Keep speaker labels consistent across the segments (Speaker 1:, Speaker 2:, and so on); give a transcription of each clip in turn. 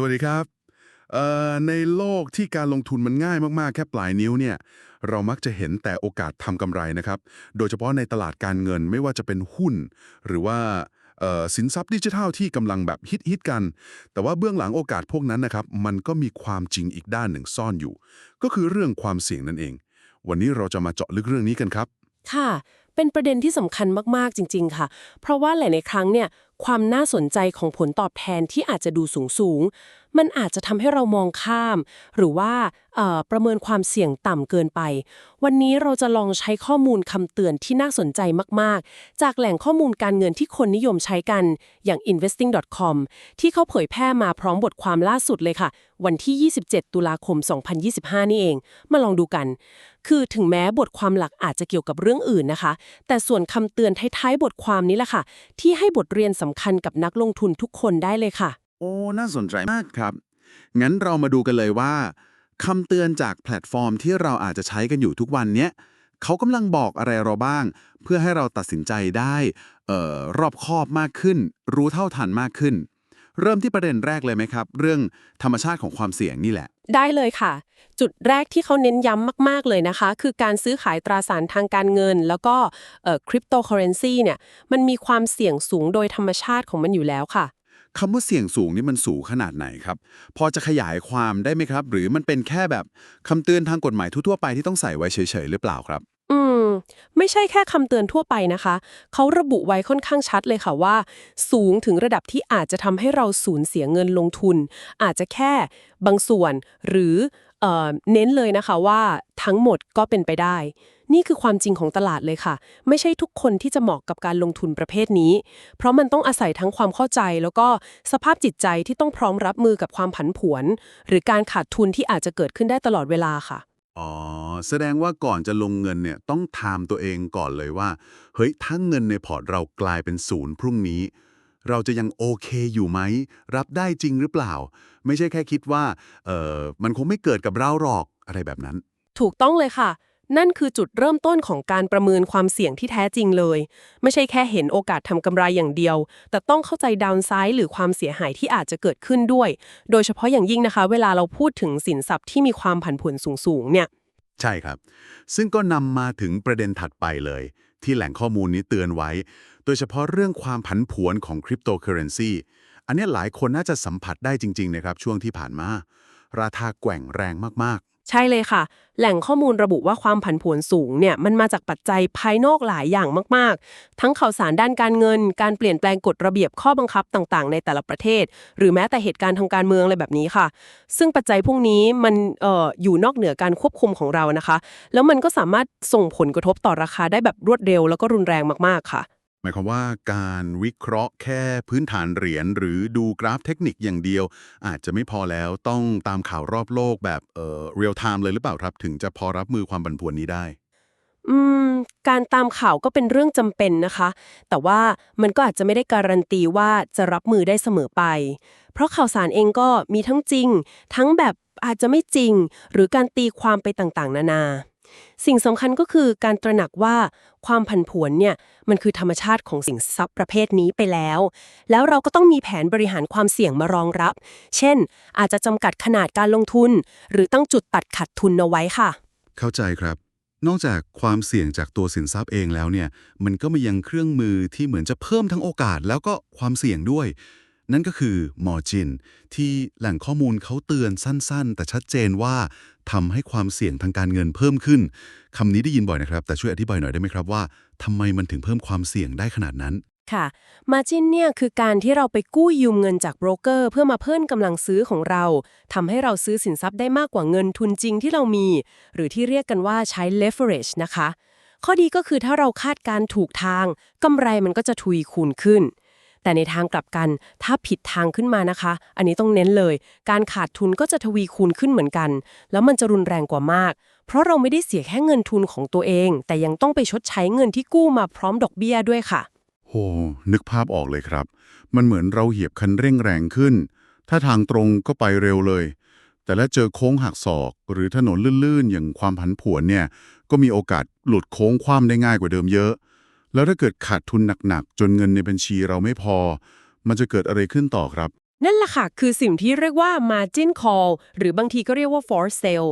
Speaker 1: สวัสดีครับเอ่อในโลกที่การลงทุนมันง่ายมากๆ แค่ปลายนิ้วเนี่ย เรามักจะเห็นแต่โอกาสทำกำไรนะครับ โดยเฉพาะในตลาดการเงินไม่ว่าจะเป็นหุ้น หรือว่าสินทรัพย์ดิจิทัลที่กำลังแบบฮิตฮิตกัน แต่ว่าเบื้องหลังโอกาสพวกนั้นนะครับ มันก็มีความจริงอีกด้านหนึ่งซ่อนอยู่ ก็คือเรื่องความเสี่ยงนั่นเอง วันนี้เราจะมาเจาะลึกเรื่องนี้กันครับ
Speaker 2: ค่ะ เป็นประเด็นที่สำคัญมากๆจริง ๆ ค่ะ เพราะว่าหลายๆครั้งเนี่ย ความน่าสนใจของผลตอบแทนที่อาจจะดูสูงสูง มันอาจจะทำให้เรามองข้าม หรือว่าประเมินความเสี่ยงต่ำเกินไป วันนี้เราจะลองใช้ข้อมูลคำเตือนที่น่าสนใจมาก ๆ จากแหล่งข้อมูลการเงินที่คนนิยมใช้กันอย่าง investing.com ที่เขาเผยแพร่มาพร้อมบทความล่าสุดเลยค่ะ วันที่ 27 ตุลาคม 2025 นี่เอง มาลองดูกัน คือถึงแม้บทความหลักอาจจะเกี่ยวกับเรื่องอื่นนะคะ แต่ส่วนคำเตือนท้ายๆบทความนี้แหละค่ะ ที่ให้บทเรียนสำำคัญกับนักลงทุนทุกคนได้เลยค่ะ
Speaker 3: โอ้ น่าสนใจมากครับ งั้นเรามาดูกันเลยว่าคำเตือนจากแพลตฟอร์มที่เราอาจจะใช้กันอยู่ทุกวันเนี้ยเขากำลังบอกอะไรเราบ้าง เพื่อให้เราตัดสินใจได้เอ่อรอบคอบมากขึ้น รู้เท่าทันมากขึ้น เริ่มที่ประเด็นแรกเลยไหมครับ เรื่องธรรมชาติของความเสี่ยงนี่แหละ
Speaker 2: ได้เลยค่ะ จุดแรกที่เขาเน้นย้ำมาก ๆ เลยนะคะ คือการซื้อขายตราสารทางการเงิน แล้วก็คริปโตเคอเรนซีเนี่ยมันมีความเสี่ยงสูงโดยธรรมชาติของมันอยู่แล้วค่ะ
Speaker 3: คำว่าเสี่ยงสูงนี่มันสูงขนาดไหนครับ พอจะขยายความได้ไหมครับ หรือมันเป็นแค่แบบคำเตือนทางกฎหมายทั่วๆไปที่ต้องใส่ไว้เฉยๆหรือเปล่าครับ
Speaker 2: อืม ไม่ใช่แค่คำเตือนทั่วไปนะคะ เขาระบุไว้ค่อนข้างชัดเลยค่ะว่า สูงถึงระดับที่อาจจะทำให้เราสูญเสียเงินลงทุน อาจจะแค่บางส่วน หรือเอ่อเน้นเลยนะคะว่าทั้งหมดก็เป็นไปได้ นี่คือความจริงของตลาดเลยค่ะ ไม่ใช่ทุกคนที่จะเหมาะกับการลงทุนประเภทนี้ เพราะมันต้องอาศัยทั้งความเข้าใจ แล้วก็สภาพจิตใจที่ต้องพร้อมรับมือกับความผันผวน หรือการขาดทุนที่อาจจะเกิดขึ้นได้ตลอดเวลาค่ะ
Speaker 3: อ๋อ แสดงว่าก่อนจะลงเงินเนี่ยต้องถามตัวเองก่อนเลยว่า เฮ้ยถ้าเงินในพอร์ตเรากลายเป็นศูนย์พรุ่งนี้ เราจะยังโอเคอยู่ไหม รับได้จริงหรือเปล่า ไม่ใช่แค่คิดว่า เออมันคงไม่เกิดกับเราหรอกอะไรแบบนั้น
Speaker 2: ถูกต้องเลยค่ะ นั่นคือจุดเริ่มต้นของการประเมินความเสี่ยงที่แท้จริงเลย ไม่ใช่แค่เห็นโอกาสทำกำไรอย่างเดียว แต่ต้องเข้าใจดาวน์ไซด์หรือความเสียหายที่อาจจะเกิดขึ้นด้วย โดยเฉพาะอย่างยิ่งนะคะ เวลาเราพูดถึงสินทรัพย์ที่มีความผันผวนสูงๆเนี่ย
Speaker 3: ใช่ครับ ซึ่งก็นำมาถึงประเด็นถัดไปเลย ที่แหล่งข้อมูลนี้เตือนไว้ โดยเฉพาะเรื่องความผันผวนของคริปโตเคอเรนซีอันนี้หลายคนน่าจะสัมผัสได้จริงๆนะครับช่วงที่ผ่านมา ราคาแกว่งแรงมาก
Speaker 2: ใช่เลยค่ะ แหล่งข้อมูลระบุว่าความผันผวนสูงเนี่ยมันมาจากปัจจัยภายนอกหลายอย่างมาก ๆ ทั้งข่าวสารด้านการเงิน การเปลี่ยนแปลงกฎระเบียบข้อบังคับต่าง ๆ ในแต่ละประเทศ หรือแม้แต่เหตุการณ์ทางการเมืองอะไรแบบนี้ค่ะ ซึ่งปัจจัยพวกนี้มันเอ่ออยู่นอกเหนือการควบคุมของเรานะคะ แล้วมันก็สามารถส่งผลกระทบต่อราคาได้แบบรวดเร็วแล้วก็รุนแรงมาก ๆ ค่ะ
Speaker 3: หมายความว่าการวิเคราะห์แค่พื้นฐานเหรียญหรือดูกราฟเทคนิคอย่างเดียว อาจจะไม่พอแล้วต้องตามข่าวรอบโลกแบบเอ่อเรียลไทม์เลยหรือเปล่าครับ ถึงจะพอรับมือความผันผวนนี้ได้
Speaker 2: อืม การตามข่าวก็เป็นเรื่องจำเป็นนะคะ แต่ว่ามันก็อาจจะไม่ได้การันตีว่าจะรับมือได้เสมอไป เพราะข่าวสารเองก็มีทั้งจริง ทั้งแบบอาจจะไม่จริง หรือการตีความไปต่างๆ นานา สิ่งสำคัญก็คือการตระหนักว่าความผันผวนเนี่ยมันคือธรรมชาติของสินทรัพย์ประเภทนี้ไปแล้ว แล้วเราก็ต้องมีแผนบริหารความเสี่ยงมารองรับ เช่น อาจจะจำกัดขนาดการลงทุน หรือตั้งจุดตัดขาดทุนเอาไว้ค่ะ
Speaker 1: เข้าใจครับ นอกจากความเสี่ยงจากตัวสินทรัพย์เองแล้วเนี่ยมันก็มียังเครื่องมือที่เหมือนจะเพิ่มทั้งโอกาส แล้วก็ความเสี่ยงด้วย นั่นก็คือ margin ที่แหล่งข้อมูลเขาเตือนสั้นๆ แต่ชัดเจนว่าทำให้ความเสี่ยงทางการเงินเพิ่มขึ้นคำนี้ได้ยินบ่อยนะครับ แต่ช่วยอธิบายหน่อยได้ไหมครับว่าทำไมมันถึงเพิ่มความเสี่ยงได้ขนาดนั้น
Speaker 2: ค่ะ Margin เนี่ยคือการที่เราไปกู้ยืมเงินจากโบรกเกอร์ เพื่อมาเพิ่มกำลังซื้อของเราทำให้เราซื้อสินทรัพย์ได้มากกว่าเงินทุนจริงที่เรามี หรือที่เรียกกันว่าใช้ leverage นะคะ ข้อดีก็คือถ้าเราคาดการณ์ถูกทางกำไรมันก็จะทวีคูณขึ้น แต่ในทางกลับกัน ถ้าผิดทางขึ้นมานะคะ อันนี้ต้องเน้นเลย การขาดทุนก็จะทวีคูณขึ้นเหมือนกัน แล้วมันจะรุนแรงกว่ามาก เพราะเราไม่ได้เสียแค่เงินทุนของตัวเอง แต่ยังต้องไปชดใช้เงินที่กู้มาพร้อมดอกเบี้ยด้วยค่ะ
Speaker 1: โห นึกภาพออกเลยครับ มันเหมือนเราเหยียบคันเร่งแรงขึ้น ถ้าทางตรงก็ไปเร็วเลย แต่ถ้าเจอโค้งหักศอก หรือถนนลื่นๆ อย่างความผันผวนเนี่ย ก็มีโอกาสหลุดโค้งคว่ำได้ง่ายกว่าเดิมเยอะ แล้วถ้าเกิดขาดทุนหนักๆ จนเงินในบัญชีเราไม่พอ มันจะเกิดอะไรขึ้นต่อครับ
Speaker 2: นั่นแหละค่ะ คือสิ่งที่เรียกว่า margin call หรือบางทีก็เรียกว่า force sale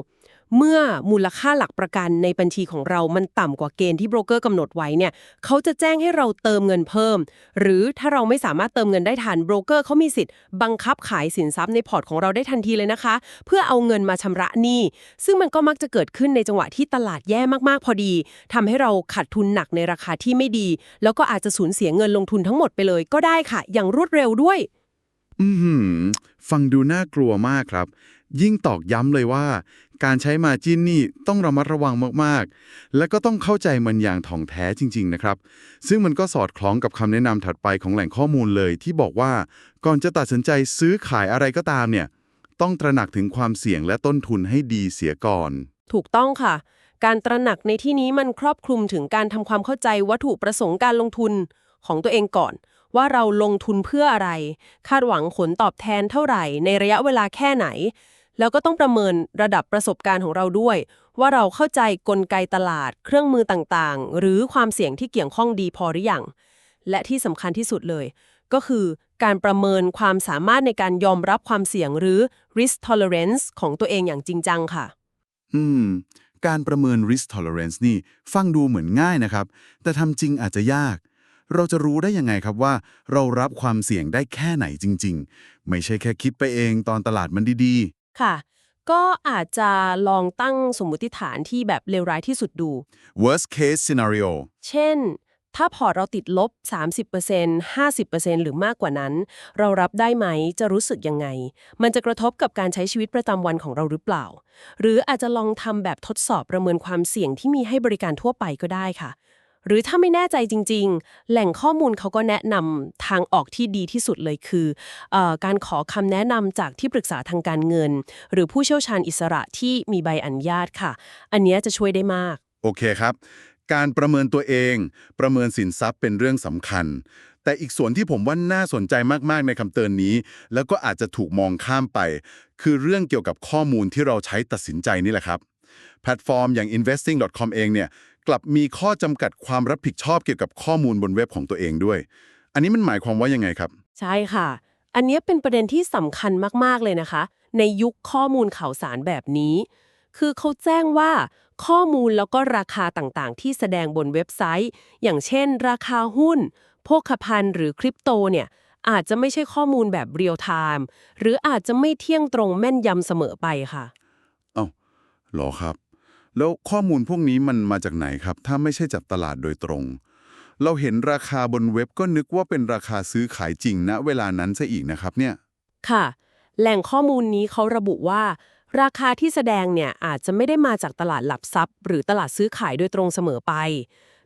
Speaker 2: เมื่อมูลค่าหลักประกันในบัญชีของเรามันต่ำกว่าเกณฑ์ที่โบรกเกอร์กำหนดไว้เนี่ยเขาจะแจ้งให้เราเติมเงินเพิ่ม หรือถ้าเราไม่สามารถเติมเงินได้ทันโบรกเกอร์เขามีสิทธิ์บังคับขายสินทรัพย์ในพอร์ตของเราได้ทันทีเลยนะคะ เพื่อเอาเงินมาชำระหนี้ซึ่งมันก็มักจะเกิดขึ้นในจังหวะที่ตลาดแย่มากๆพอดีทำให้เราขาดทุนหนักในราคาที่ไม่ดี แล้วก็อาจจะสูญเสียเงินลงทุนทั้งหมดไปเลย ก็ได้ค่ะ อย่างรวดเร็วด้วย
Speaker 1: อือหือฟังดูน่ากลัวมากครับ ยิ่งตอกย้ำเลยว่า การใช้มาจิ้นนี่ต้องระมัดระวังมากๆ และก็ต้องเข้าใจมันอย่างถ่องแท้จริง ๆ นะครับ ซึ่งมันก็สอดคล้องกับคำแนะนำถัดไปของแหล่งข้อมูลเลย ที่บอกว่าก่อนจะตัดสินใจซื้อขายอะไรก็ตามเนี่ย ต้องตระหนักถึงความเสี่ยงและต้นทุนให้ดีเสียก่อน
Speaker 2: ถูกต้องค่ะ การตระหนักในที่นี้มันครอบคลุมถึงการทำความเข้าใจวัตถุประสงค์การลงทุนของตัวเองก่อนว่าเราลงทุนเพื่ออะไร คาดหวังผลตอบแทนเท่าไหร่ ในระยะเวลาแค่ไหน แล้วก็ต้องประเมินระดับประสบการณ์ของเราด้วย ว่าเราเข้าใจกลไกตลาด เครื่องมือต่างๆ หรือความเสี่ยงที่เกี่ยวข้องดีพอหรือยังและที่สำคัญที่สุดเลย ก็คือการประเมินความสามารถในการยอมรับความเสี่ยงหรือ risk tolerance ของตัวเองอย่างจริงจังค่ะ
Speaker 3: อืม การประเมิน risk tolerance นี่ ฟังดูเหมือนง่ายนะครับ แต่ทำจริงอาจจะยาก เราจะรู้ได้ยังไงครับว่า เรารับความเสี่ยงได้แค่ไหนจริง ๆ ไม่ใช่แค่คิดไปเองตอนตลาดมันดี
Speaker 2: ค่ะ ก็อาจจะลองตั้งสมมุติฐานที่แบบเลวร้ายที่สุดดู
Speaker 3: ๆ worst case scenario
Speaker 2: เช่น ถ้าพอร์ตเราติดลบ 30% 50%หรือมากกว่านั้น เรารับได้ไหมจะรู้สึกยังไง มันจะกระทบกับการใช้ชีวิตประจำวันของเราหรือเปล่า หรืออาจจะลองทำแบบทดสอบประเมินความเสี่ยงที่มีให้บริการทั่วไปก็ได้ค่ะ หรือถ้าไม่แน่ใจจริง ๆ แหล่งข้อมูลเขาก็แนะนำทางออกที่ดีที่สุดเลยคืออการขอคำแนะนำจากที่ปรึกษาทางการเงิน หรือผู้เชี่ยวชาญอิสระที่มีใบอนุญาตค่ะ อันนี้จะช่วยได้มาก
Speaker 1: โอเคครับ การประเมินตัวเอง ประเมินสินทรัพย์เป็นเรื่องสำคัญ แต่อีกส่วนที่ผมว่าน่าสนใจมากๆในคำเตือนนี้ แล้วก็อาจจะถูกมองข้ามไป คือเรื่องเกี่ยวกับข้อมูลที่เราใช้ตัดสินใจนี่แหละครับแพลตฟอร์มอย่าง investing.com เองเนี่ย กลับมีข้อจำกัดความรับผิดชอบเกี่ยวกับข้อมูลบนเว็บของตัวเองด้วย อันนี้มันหมายความว่ายังไงครับ
Speaker 2: ใช่ค่ะ อันเนี้ยเป็นประเด็นที่สำคัญมากๆเลยนะคะ ในยุคข้อมูลข่าวสารแบบนี้ คือเขาแจ้งว่า ข้อมูลแล้วก็ราคาต่างๆ ที่แสดงบนเว็บไซต์ อย่างเช่น ราคาหุ้นโภคภัณฑ์หรือคริปโตเนี่ยอาจจะไม่ใช่ข้อมูลแบบเรียลไทม์หรืออาจจะไม่เที่ยงตรงแม่นยำเสมอไปค่ะ
Speaker 1: เอ้าเหรอครับ แล้วข้อมูลพวกนี้มันมาจากไหนครับ ถ้าไม่ใช่จากตลาดโดยตรง เราเห็นราคาบนเว็บก็นึกว่าเป็นราคาซื้อขายจริงณเวลานั้นซะอีกนะครับเนี่ย
Speaker 2: ค่ะ แหล่งข้อมูลนี้เขาระบุว่า ราคาที่แสดงเนี่ยอาจจะไม่ได้มาจากตลาดหลักทรัพย์ หรือตลาดซื้อขายโดยตรงเสมอไป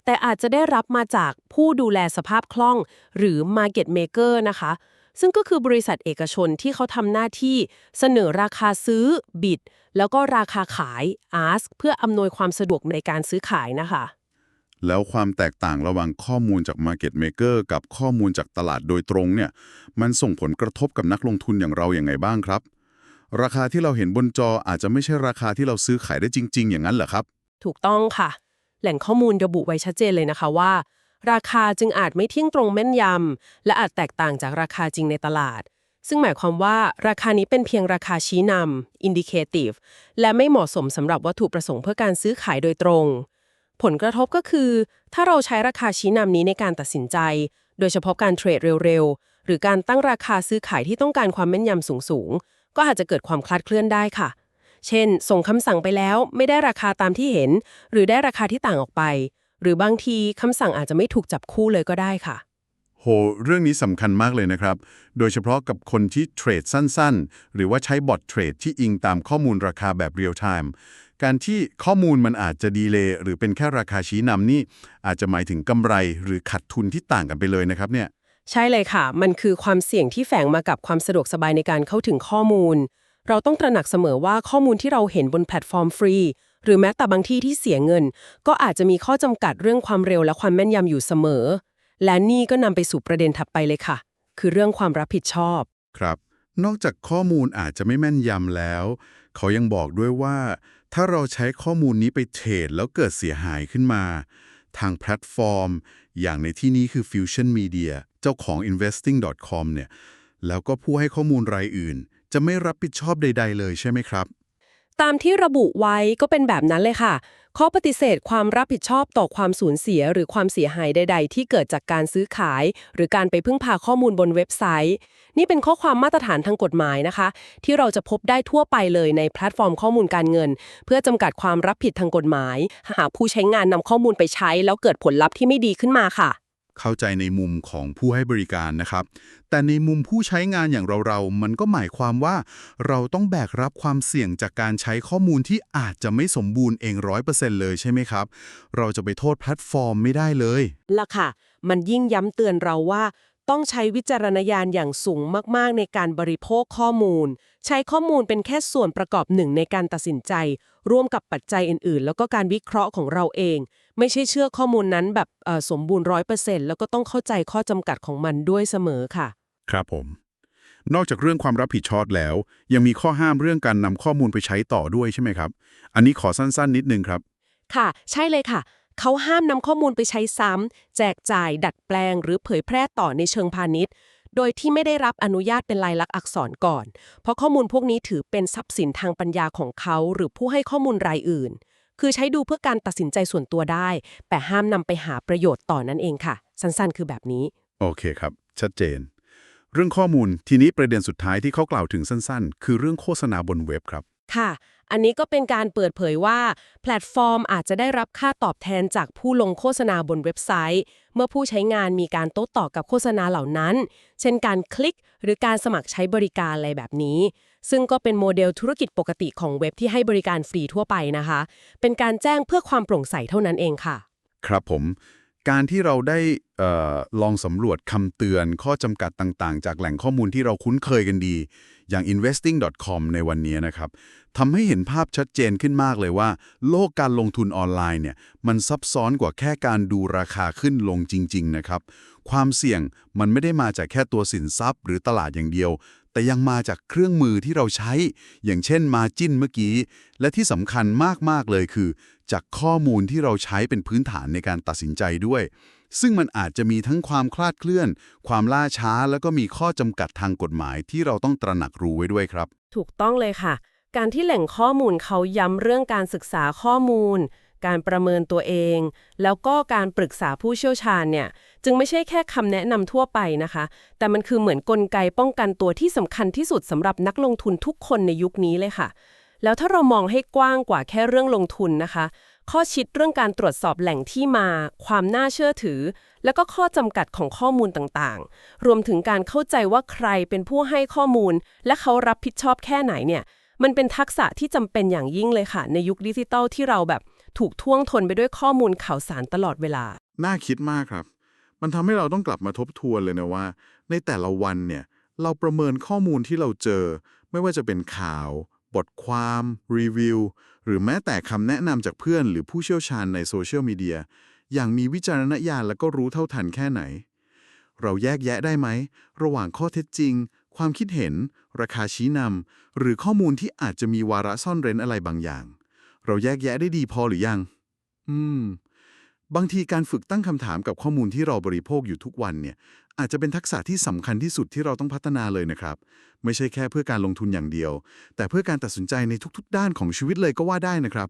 Speaker 2: แต่อาจจะได้รับมาจากผู้ดูแลสภาพคล่อง หรือ Market Maker นะคะ ซึ่งก็คือบริษัทเอกชนที่เขาทำหน้าที่เสนอราคาซื้อ bid แล้วก็ราคาขาย ask เพื่ออำนวยความสะดวกในการซื้อขายนะคะ
Speaker 1: แล้วความแตกต่างระหว่างข้อมูลจาก Market Maker กับข้อมูลจากตลาดโดยตรงเนี่ยมันส่งผลกระทบกับนักลงทุนอย่างเราอย่างไงบ้างครับ ราคาที่เราเห็นบนจออาจจะไม่ใช่ราคาที่เราซื้อขายได้จริง ๆ อย่างนั้นเหรอครับ
Speaker 2: ถูกต้องค่ะ แหล่งข้อมูลระบุไว้ชัดเจนเลยนะคะว่า ราคาจึงอาจไม่เที่ยงตรงแม่นยำ และอาจแตกต่างจากราคาจริงในตลาด ซึ่งหมายความว่าราคานี้เป็นเพียงราคาชี้นำ indicative และไม่เหมาะสมสำหรับวัตถุประสงค์เพื่อการซื้อขายโดยตรง ผลกระทบก็คือ ถ้าเราใช้ราคาชี้นำนี้ในการตัดสินใจ โดยเฉพาะการเทรดเร็วๆ หรือการตั้งราคาซื้อขายที่ต้องการความแม่นยำสูงๆ ก็อาจจะเกิดความคลาดเคลื่อนได้ค่ะ เช่น ส่งคำสั่งไปแล้วไม่ได้ราคาตามที่เห็น หรือได้ราคาที่ต่างออกไป หรือบางทีคำสั่งอาจจะไม่ถูกจับคู่เลยก็ได้ค่ะ
Speaker 1: โห เรื่องนี้สำคัญมากเลยนะครับ โดยเฉพาะกับคนที่เทรดสั้นๆ หรือว่าใช้บอทเทรดที่อิงตามข้อมูลราคาแบบเรียลไทม์การที่ข้อมูลมันอาจจะดีเลย์หรือเป็นแค่ราคาชี้นำนี่ อาจจะหมายถึงกำไรหรือขาดทุนที่ต่างกันไปเลยนะครับเนี่ย
Speaker 2: ใช่เลยค่ะ มันคือความเสี่ยงที่แฝงมากับความสะดวกสบายในการเข้าถึงข้อมูล เราต้องตระหนักเสมอว่าข้อมูลที่เราเห็นบนแพลตฟอร์มฟรี หรือแม้แต่บางที่ที่เสียเงิน ก็อาจจะมีข้อจำกัดเรื่องความเร็วและความแม่นยำอยู่เสมอ และนี่ก็นำไปสู่ประเด็นถัดไปเลยค่ะ คือเรื่องความรับผิดชอบ
Speaker 1: ครับ นอกจากข้อมูลอาจจะไม่แม่นยำแล้ว เขายังบอกด้วยว่า ถ้าเราใช้ข้อมูลนี้ไปเทรดแล้วเกิดเสียหายขึ้นมา ทางแพลตฟอร์ม อย่างในที่นี้คือ Fusion Media เจ้าของ investing.com เนี่ยแล้วก็ผู้ให้ข้อมูลรายอื่น จะไม่รับผิดชอบใด ๆ เลยใช่ไหมครับ
Speaker 2: ตามที่ระบุไว้ก็เป็นแบบนั้นเลยค่ะ ข้อปฏิเสธความรับผิดชอบต่อความสูญเสียหรือความเสียหายใด ๆ ที่เกิดจากการซื้อขาย หรือการไปพึ่งพาข้อมูลบนเว็บไซต์ นี่เป็นข้อความมาตรฐานทางกฎหมายนะคะ ที่เราจะพบได้ทั่วไปเลยในแพลตฟอร์มข้อมูลการเงิน เพื่อจำกัดความรับผิดทางกฎหมาย หากผู้ใช้งานนำข้อมูลไปใช้ แล้วเกิดผลลัพธ์ที่ไม่ดีขึ้นมาค่ะ
Speaker 1: เข้าใจในมุมของผู้ให้บริการนะครับ แต่ในมุมผู้ใช้งานอย่างเราๆ มันก็หมายความว่า เราต้องแบกรับความเสี่ยงจากการใช้ข้อมูลที่อาจจะไม่สมบูรณ์เองร้อยเปอร์เซ็นต์เลยใช่ไหมครับ เราจะไปโทษแพลตฟอร์มไม่ได้เลย
Speaker 2: ล่ะค่ะ มันยิ่งย้ำเตือนเราว่า ต้องใช้วิจารณญาณอย่างสูงมากๆ ในการบริโภคข้อมูล ใช้ข้อมูลเป็นแค่ส่วนประกอบหนึ่งในการตัดสินใจ ร่วมกับปัจจัยอื่น ๆ แล้วก็การวิเคราะห์ของเราเอง ไม่ใช่เชื่อข้อมูลนั้นแบบเอ่อสมบูรณ์ร้อยเปอร์เซ็นต์แล้วก็ต้องเข้าใจข้อจำกัดของมันด้วยเสมอค่ะ
Speaker 1: ครับผม นอกจากเรื่องความรับผิดชอบแล้ว ยังมีข้อห้ามเรื่องการนำข้อมูลไปใช้ต่อด้วยใช่ไหมครับ อันนี้ขอสั้น ๆ นิดนึงครับ
Speaker 2: ค่ะ ใช่เลยค่ะ เขาห้ามนำข้อมูลไปใช้ซ้ำแจกจ่าย ดัดแปลง หรือเผยแพร่ต่อในเชิงพาณิชย์ โดยที่ไม่ได้รับอนุญาตเป็นลายลักษณ์อักษรก่อน เพราะข้อมูลพวกนี้ถือเป็นทรัพย์สินทางปัญญาของเขา หรือผู้ให้ข้อมูลรายอื่น คือใช้ดูเพื่อการตัดสินใจส่วนตัวได้ แต่ห้ามนำไปหาประโยชน์ต่อนั่นเองค่ะ สั้นๆ คือแบบนี้
Speaker 1: โอเคครับ ชัดเจน เรื่องข้อมูลทีนี้ประเด็นสุดท้ายที่เขากล่าวถึงสั้นๆ คือเรื่องโฆษณาบนเว็บครับ
Speaker 2: ค่ะ อันนี้ก็เป็นการเปิดเผยว่า แพลตฟอร์มอาจจะได้รับค่าตอบแทนจากผู้ลงโฆษณาบนเว็บไซต์ เมื่อผู้ใช้งานมีการโต้ตอบกับโฆษณาเหล่านั้น เช่นการคลิกหรือการสมัครใช้บริการอะไรแบบนี้ ซึ่งก็เป็นโมเดลธุรกิจปกติของเว็บที่ให้บริการฟรีทั่วไปนะคะ เป็นการแจ้งเพื่อความโปร่งใสเท่านั้นเองค่ะ
Speaker 1: ครับผมการที่เราได้ออลองสำรวจคำเตือนข้อจำกัดต่างๆ จากแหล่งข้อมูลที่เราคุ้นเคยกันดี อย่าง investing.com ในวันนี้นะครับทำให้เห็นภาพชัดเจนขึ้นมากเลยว่า โลกการลงทุนออนไลน์เนี่ยมันซับซ้อนกว่าแค่การดูราคาขึ้นลงจริง ๆ นะครับ ความเสี่ยงมันไม่ได้มาจากแค่ตัวสินทรัพย์ หรือตลาดอย่างเดียว แต่ยังมาจากเครื่องมือที่เราใช้ อย่างเช่นมาจิ้นเมื่อกี้ และที่สำคัญมากๆเลยคือ จากข้อมูลที่เราใช้เป็นพื้นฐานในการตัดสินใจด้วย ซึ่งมันอาจจะมีทั้งความคลาดเคลื่อน ความล่าช้า แล้วก็มีข้อจำกัดทางกฎหมายที่เราต้องตระหนักรู้ไว้ด้วยครับ
Speaker 2: ถูกต้องเลยค่ะ การที่แหล่งข้อมูลเขาย้ำเรื่องการศึกษาข้อมูล การประเมินตัวเอง แล้วก็การปรึกษาผู้เชี่ยวชาญเนี่ย จึงไม่ใช่แค่คำแนะนำทั่วไปนะคะ แต่มันคือเหมือนกลไกป้องกันตัวที่สำคัญที่สุดสำหรับนักลงทุนทุกคนในยุคนี้เลยค่ะแล้วถ้าเรามองให้กว้างกว่าแค่เรื่องลงทุนนะคะ ข้อชิดเรื่องการตรวจสอบแหล่งที่มา ความน่าเชื่อถือ แล้วก็ข้อจำกัดของข้อมูลต่างๆ รวมถึงการเข้าใจว่าใครเป็นผู้ให้ข้อมูล และเขารับผิดชอบแค่ไหนเนี่ยมันเป็นทักษะที่จำเป็นอย่างยิ่งเลยค่ะ ในยุคดิจิตอลที่เราแบบถูกท่วงทนไปด้วยข้อมูลข่าวสารตลอดเวลา
Speaker 4: น่าคิดมากครับ มันทำให้เราต้องกลับมาทบทวนเลยนะว่า ในแต่ละวันเนี่ยเราประเมินข้อมูลที่เราเจอ ไม่ว่าจะเป็นข่าว บทความ รีวิว หรือแม้แต่คำแนะนำจากเพื่อนหรือผู้เชี่ยวชาญในโซเชียลมีเดียอย่างมีวิจารณญาณและก็รู้เท่าทันแค่ไหน เราแยกแยะได้ไหม ระหว่างข้อเท็จจริง ความคิดเห็น ราคาชี้นำหรือข้อมูลที่อาจจะมีวาระซ่อนเร้นอะไรบางอย่าง เราแยกแยะได้ดีพอหรือยัง อืม บางทีการฝึกตั้งคำถามกับข้อมูลที่เราบริโภคอยู่ทุกวันเนี่ยอาจจะเป็นทักษะที่สำคัญที่สุดที่เราต้องพัฒนาเลยนะครับ ไม่ใช่แค่เพื่อการลงทุนอย่างเดียว แต่เพื่อการตัดสินใจในทุก ๆ ด้านของชีวิตเลยก็ว่าได้นะครับ